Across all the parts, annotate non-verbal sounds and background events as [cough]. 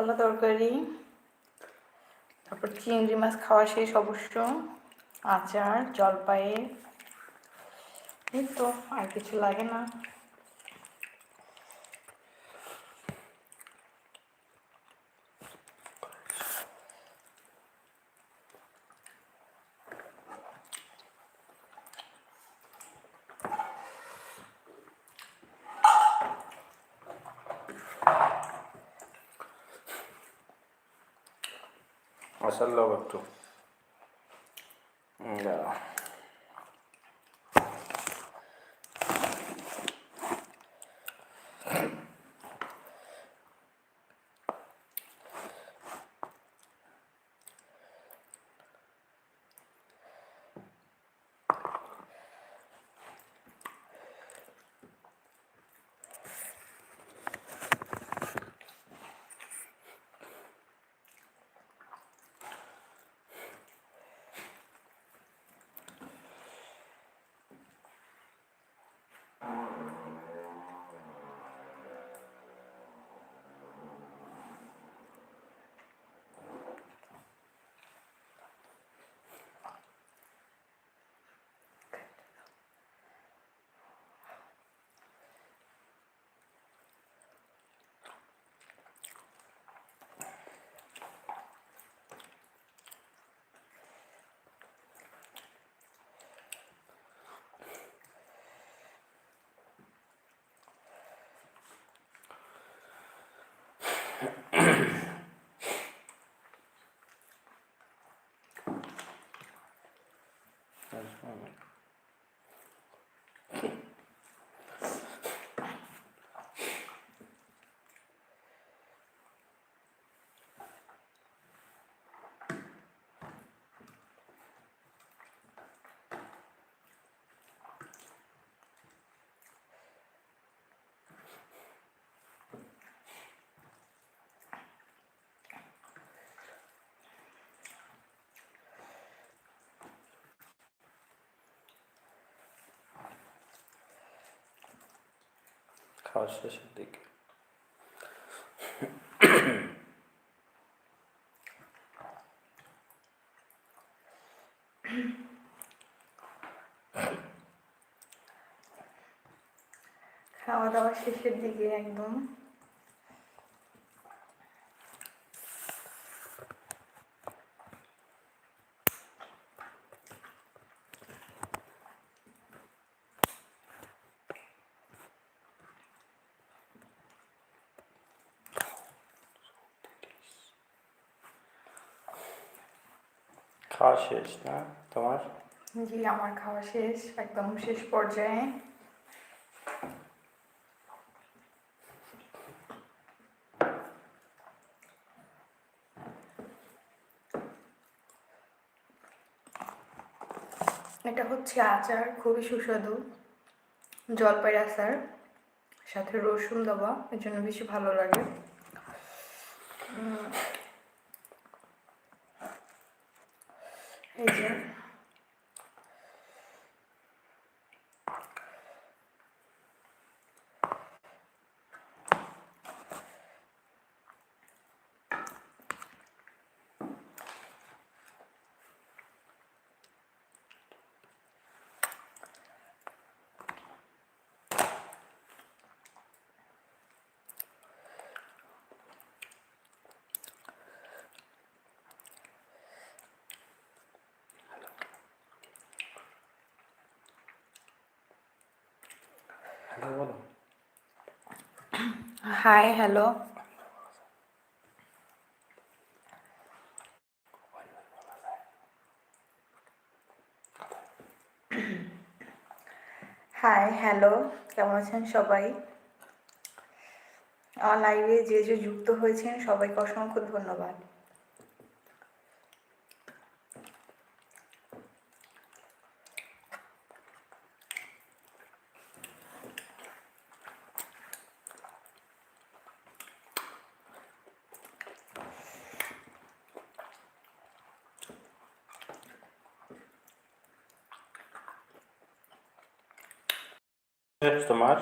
কলা তরকারি, তারপর চিংড়ি মাছ খাওয়া শেষ অবশ্য, আচার, জলপাই, এই তো আর কিছু লাগে না। আসার লোক একটু হুম, দাঁড়াও। খাওয়ার শেষের দিকে। খাওয়া দাওয়া শেষের দিকে একদম। খাওয়া শেষ, না? তোমার? জি, আমার খাওয়া শেষ, একদম শেষ পর্যায়ে। এটা হচ্ছে আচার, খুবই সুস্বাদু। জলপাইয়ের আচার, সাথে রসুন দেওয়া, এর জন্য বেশি ভালো লাগে উম, এই যে হ্যালো বলো। হাই হ্যালো হাই হ্যালো কেমন আছেন সবাই? আমার লাইভে যে যে যুক্ত হয়েছেন, সবাইকে অসংখ্য ধন্যবাদ। শেষ তোমার?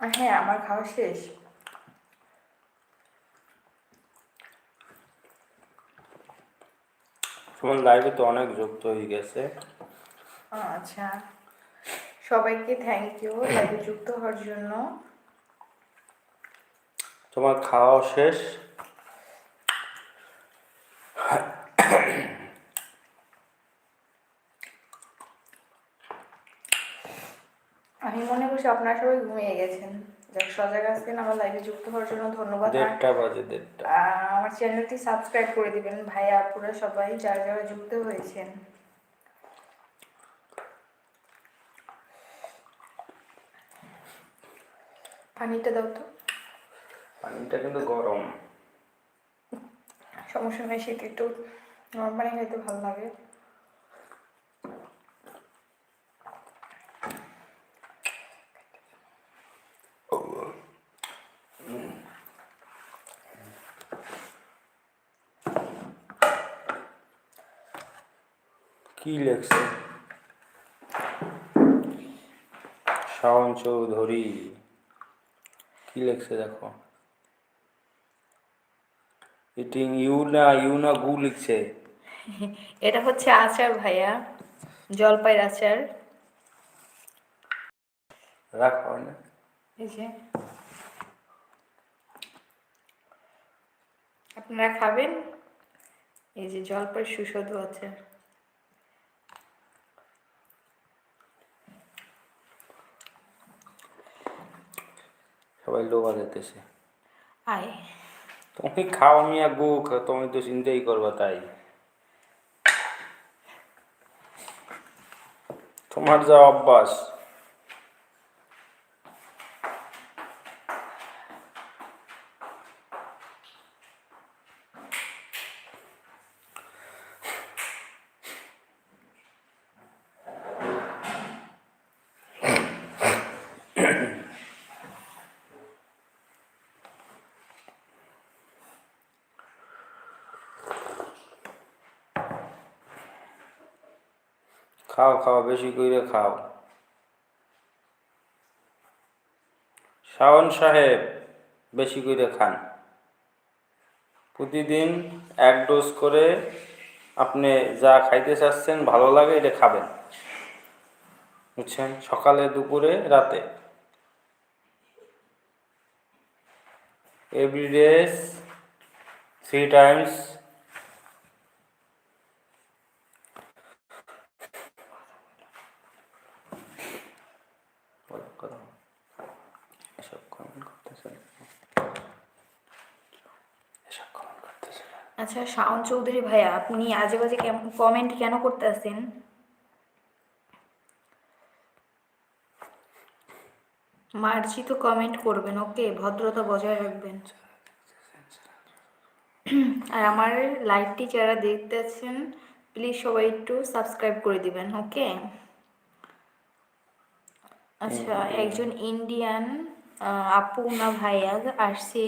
হ্যাঁ আমার খাওয়া শেষ। তোমার লাইভে তো অনেক যুক্ত হয়ে গেছে। আচ্ছা। সবাইকে থ্যাংক ইউ লাইভে যুক্ত হওয়ার জন্য। তোমার খাওয়া শেষ। আমি মনে করছি আপনারা সবাই ঘুমিয়ে গেছেন। যাক সজাগ আছেন আমার লাইভে যুক্ত হওয়ার জন্য ধন্যবাদ। দেড়টা বাজে দেড়টা। আমার চ্যানেলটি সাবস্ক্রাইব করে দিবেন। ভাইয়া আপুরা সবাই যারা যারা যুক্ত হয়েছেন। পানিটা দাও তো। পানিটা কিন্তু গরম। সমস্যা নেই শীত একটু গরম পানি খাইতে ভালো লাগে। কি লেখছে? শাওন চৌধুরী। কি লেখছে দেখো? ইটিং ইউ না ইউ না গু লিখছে। এটা হচ্ছে আচার ভাইয়া জলপাইয়ের আচার। রাখো না এই যে। আপনারা খাবেন? এই যে জলপাই সুস্বাদু আচার। সবাই লোবা যেতেছে আয়। তুমি খাও মিয়া গু তুমি তো চিন্তাই করবা তাই। তোমার যা অভ্যাস। খাও খাও বেশি করে খাও। শাওন সাহেব, বেশি করে খান। প্রতিদিন এক ডোজ করে আপনি যা খাইতে চাচ্ছেন, ভালো লাগে, এটা খাবেন। বুঝছেন? সকালে, দুপুরে, রাতে। এভরিডে থ্রি টাইমস বলো কথা বলো। এসব কমেন্ট করতেছে এসব কমেন্ট করতেছে আচ্ছা শাওন চৌধুরী ভাইয়া আপনি আজে বাজে কমেন্ট কেন করতে আসেন মার্জিত কমেন্ট করবেন ওকে ভদ্রতা বজায় রাখবেন। আর আমার লাইভটি যারা দেখতেছেন প্লিজ সবাই একটু সাবস্ক্রাইব করে দিবেন ওকে আচ্ছা একজন ইন্ডিয়ান আপু না ভাইয়া আসছে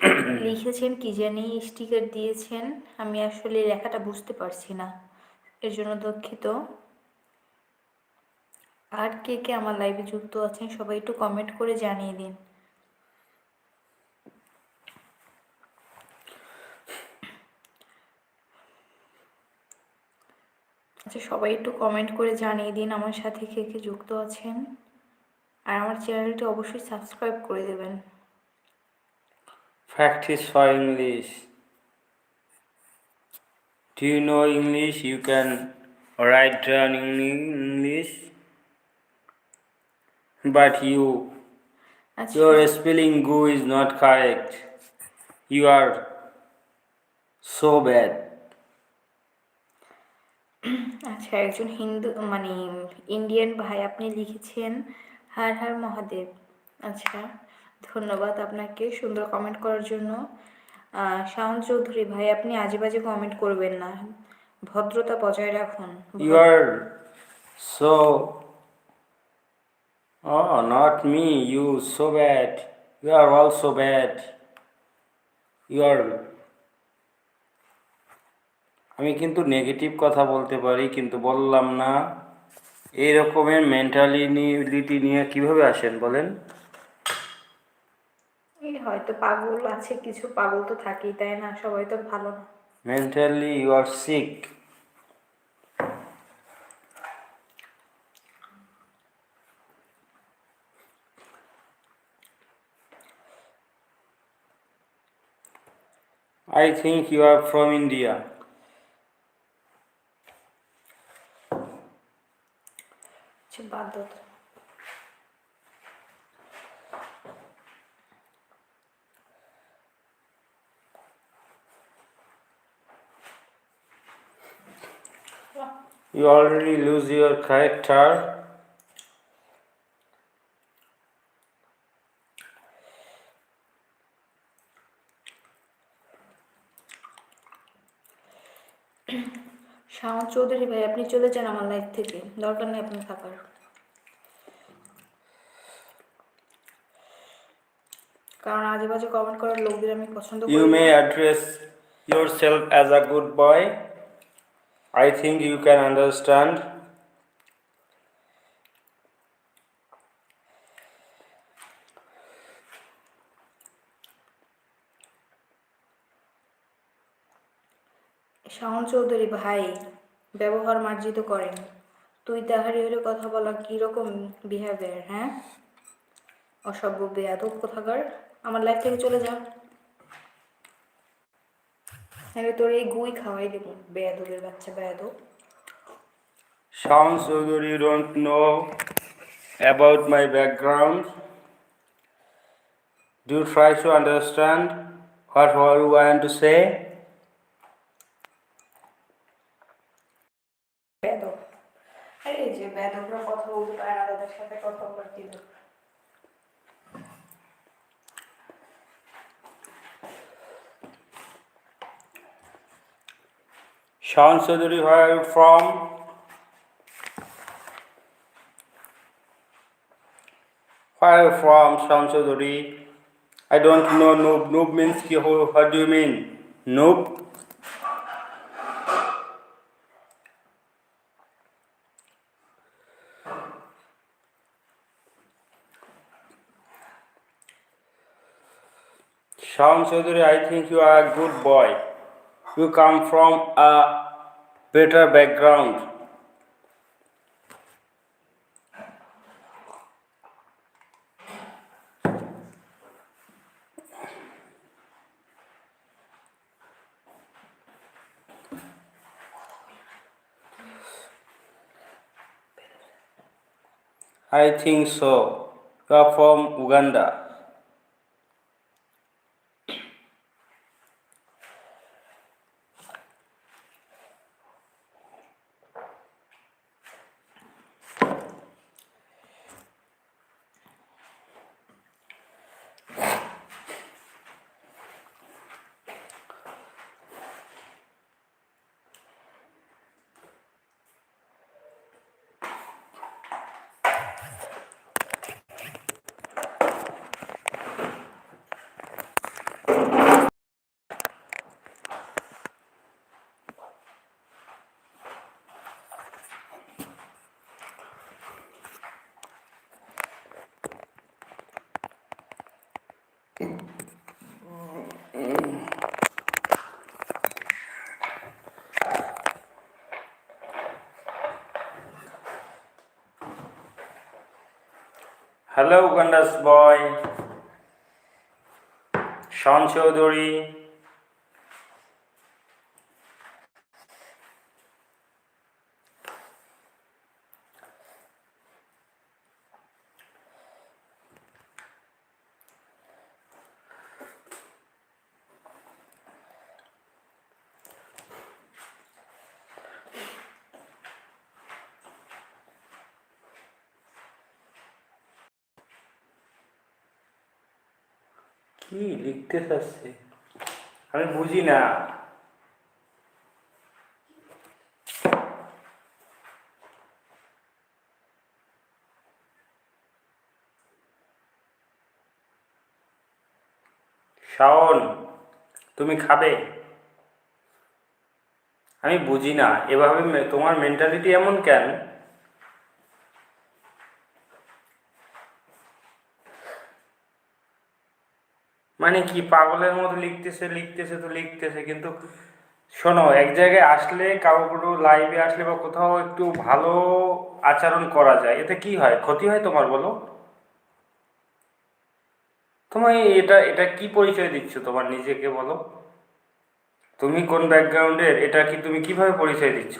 [clears throat] লিখেছেন, কি জানি স্টিকার দিয়েছেন, আমি আসলে লেখাটা বুঝতে পারছি না। এর জন্য দুঃখিত। আর কে কে আমার লাইভে যুক্ত আছেন, সবাই একটু কমেন্ট করে জানিয়ে দিন। আচ্ছা সবাই একটু কমেন্ট করে জানিয়ে দিন আমার সাথে কে কে যুক্ত আছেন। আর আমার চ্যানেলটি অবশ্যই সাবস্ক্রাইব করে দেবেন। Practice for English. Do you know English? You can write down in English. But you, আচ্ছা your spelling go is not correct. You are so bad. আচ্ছা একজন হিন্দু মানে ইন্ডিয়ান ভাই আপনি লিখেছেন হার হার মহাদেব আচ্ছা ধন্যবাদ আপনাকে সুন্দর কমেন্ট করার জন্য শাওন চৌধুরী ভাই আপনি আজে বাজে কমেন্ট করবেন না ভদ্রতা বজায় রাখুন You are so. Oh, not me. You so bad. You are also bad. You are. আমি কিন্তু নেগেটিভ কথা বলতে পারি কিন্তু বললাম না এই রকমের মেন্টালিটি নিয়ে কীভাবে আসেন বলেন হয়তো পাগল আছে কিছু পাগল তো থাকেই তাই না সবাই তো ভালো না mentally you are sick I think you are from India. আচ্ছা, Чебадот. You already lose your character. Shaon Chowdhury ভাই আপনি চলে যান আমার লাইফ থেকে দরকার নেই আপনার থাকার কারণ আজে বাজে কমেন্ট করার লোকদের আমি পছন্দ করি You না। may address yourself as a good boy. I think you can understand. Shawon Chowdhury ভাই, ব্যবহার মার্জিত করেন। তুই তাহারি হলে কথা বলা কীরকম বিহেভিয়ার হ্যাঁ? অসভ্য, বেয়াদব কোথাকার? আমার লাইফ থেকে চলে যা। আমি তোর এই গুই খাওয়াই দেবো বেয়াদবের বাচ্চা বেয়াদব Sounds although you don't know about my background. Do try to understand what I want to say? বেয়াদব এই যে বেয়াদবরা কথা বলতে পারে না তাদের সাথে কথা বলার Sean from? Where from, Sean? I don't know noob. Noob means ki, who- what do you mean? Noob? Sean I think you are a good boy. You come from a better background. I think so. You are from Uganda. Hello, Uganda's boy. Sean Chaudhary. কি লিখতে চাচ্ছে? আমি বুঝি না। শাওন, তুমি খাবে? আমি বুঝি না। এভাবে তোমার মেন্টালিটি এমন কেন? মানে কি, পাগলের মতো লিখতেছে লিখতেছে তো লিখতেছে, কিন্তু শোনো, এক জায়গায় আসলে কারও লাইভে আসলে বা কোথাও একটু ভালো আচরণ করা যায়, এতে কি হয়? ক্ষতি হয় তোমার বলো? তোমার এটা এটা কি পরিচয় দিচ্ছ তোমার নিজেকে বলো? তুমি কোন ব্যাকগ্রাউন্ডের এটা কি তুমি কীভাবে পরিচয় দিচ্ছ?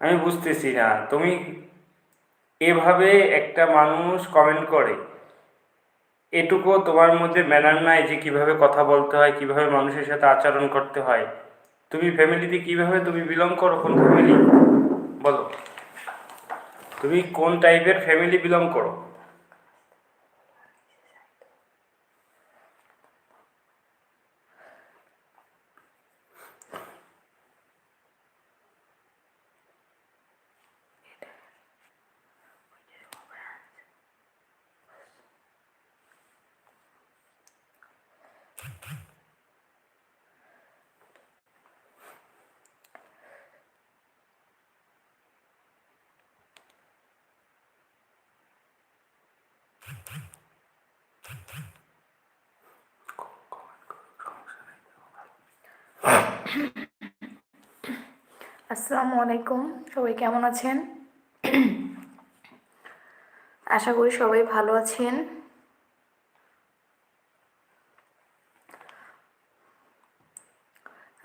আমি বুঝতেছি না, তুমি এভাবে একটা মানুষ কমেন্ট করে এটুকু তোমার মধ্যে ম্যানার নাই যে কীভাবে কথা বলতে হয়, কীভাবে মানুষের সাথে আচরণ করতে হয়। তুমি ফ্যামিলিতে কীভাবে তুমি বিলং করো কোন ফ্যামিলি বলো। তুমি কোন টাইপের ফ্যামিলি বিলং করো? আসসালামু আলাইকুম। সবাই কেমন আছেন? আশা করি সবাই ভালো আছেন।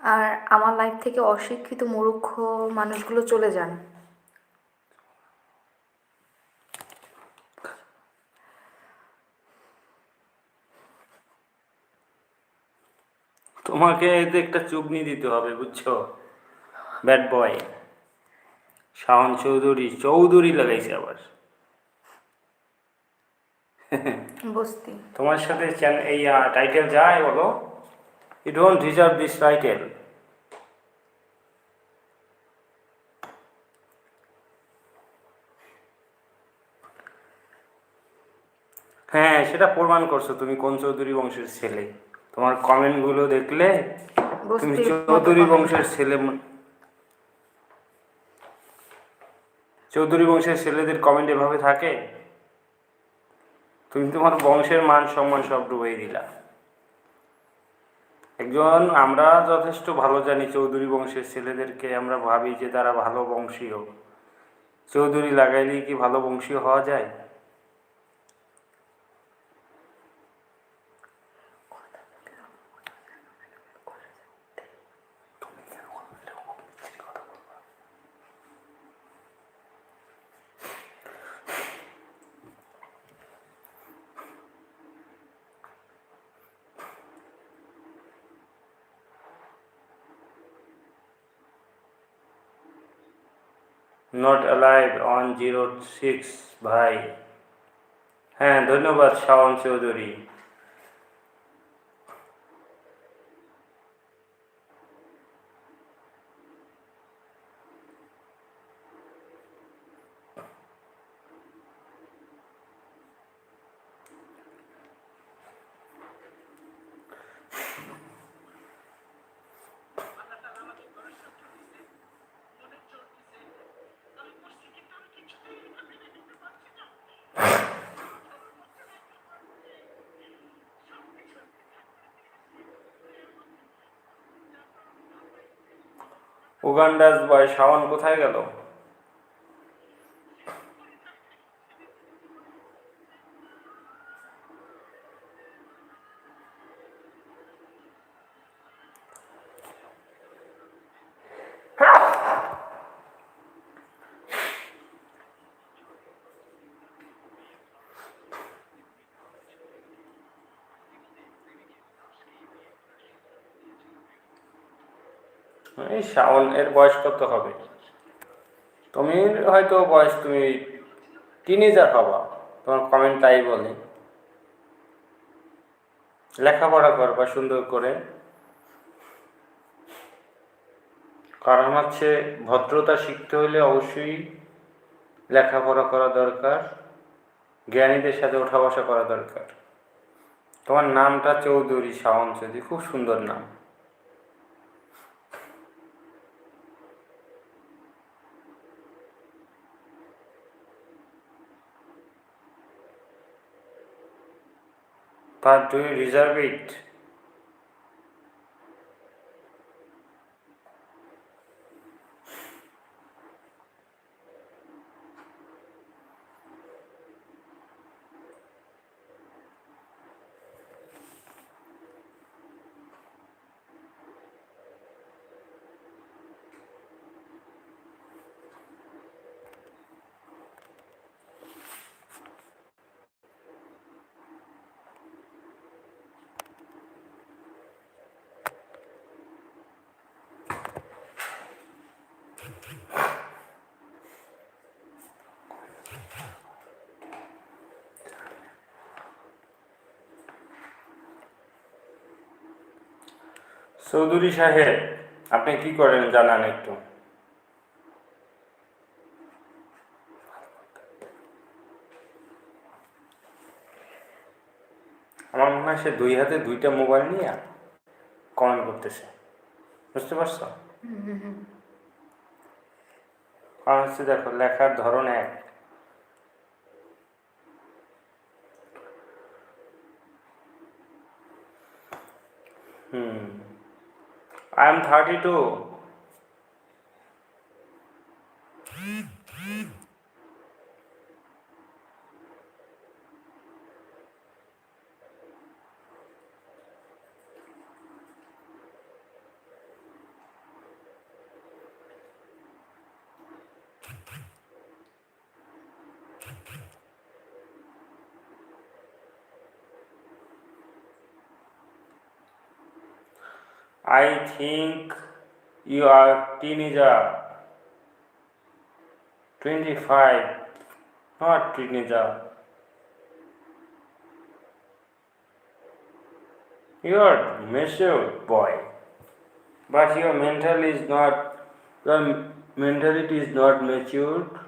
আর আমার লাইফ থেকে অশিক্ষিত, মূর্খ মানুষগুলো চলে যান। তোমাকে এতে একটা চুগনি দিতে হবে, বুঝছ? ব্যাড বয় শাওন চৌধুরী চৌধুরী লাগাইছে আবার। তোমার সাথে এই টাইটেল যায় বলো? You don't deserve this title হ্যাঁ সেটা প্রমাণ করছ তুমি কোন চৌধুরী বংশের ছেলে। তোমার কমেন্টগুলো দেখলে তুমি চৌধুরী বংশের ছেলে মন- চৌধুরী বংশের ছেলেদের কমেন্ট এভাবে থাকে? তুমি তোমার বংশের মান, সম্মান সব ডুবাই দিলা। একজন আমরা যথেষ্ট ভালো জানি চৌধুরী বংশের ছেলেদেরকে, আমরা ভাবি যে তারা ভালো বংশীয়। চৌধুরী লাগাইলেই কি ভালো বংশীয় হওয়া যায়? Not alive on zero six ভাই হ্যাঁ ধন্যবাদ শাওন চৌধুরী। উগান্ডাস বয় শাওন কোথায় গেল? এই শাওন, এর বয়স কত হবে? তুমি হয়তো বয়স তুমি টিনেজার হবা। তোমার কমেন্ট তাই বলে। লেখাপড়া করবা সুন্দর করে। কারণ হচ্ছে ভদ্রতা শিখতে হলে অবশ্যই লেখাপড়া করা দরকার, জ্ঞানীদের সাথে ওঠা বসা করা দরকার। তোমার নামটা চৌধুরী শাওন চৌধুরী, খুব সুন্দর নাম। But do you reserve it? Chowdhury সাহেব, আপনি কি করেন জানান একটু। আমার মনে হয় সে দুই হাতে দুইটা মোবাইল নিয়ে কমেন্ট করতেছে। বুঝতে পারছ? কারণ হচ্ছে দেখো, লেখার ধরন এক। হুম। I am 32. I think you are teenager. 25, not teenager. You are mature boy, but your mental is not, your mentality is not matured.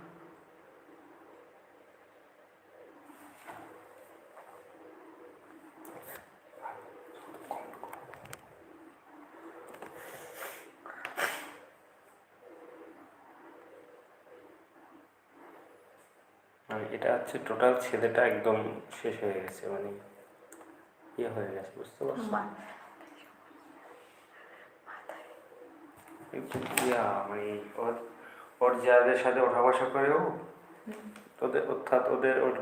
এটা হচ্ছে টোটাল ছেলেটা একদম শেষ হয়ে গেছে মানে ইয়ে হয়ে গেছে বুঝতে পারছ? মানে ওর ওর যাদের সাথে ওঠা বসা করে ও ওদের অর্থাৎ ওদের ওর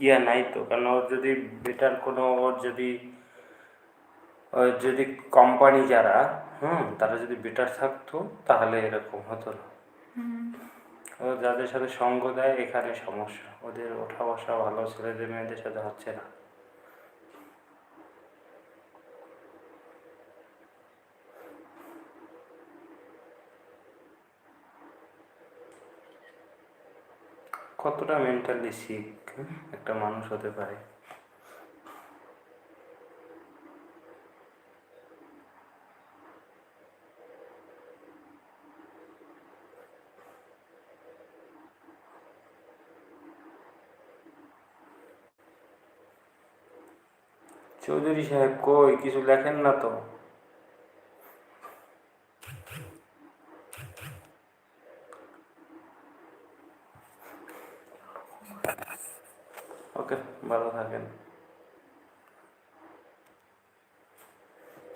ইয়া নাই তো কারণ ওর যদি বেটার কোনো ওর যদি ওর যদি কোম্পানি যারা হুম তারা যদি বেটার থাকতো তাহলে এরকম হতো না। যাদের সাথে সঙ্গ দেয়, এখানে সমস্যা। ওদের ওঠা বসা ভালো, ছেলেদের মেয়েদের সাথে হচ্ছে না। কতটা মেন্টালি সিক একটা মানুষ হতে পারে? চৌধুরী সাহেব কই কিছু লেখেন না তো?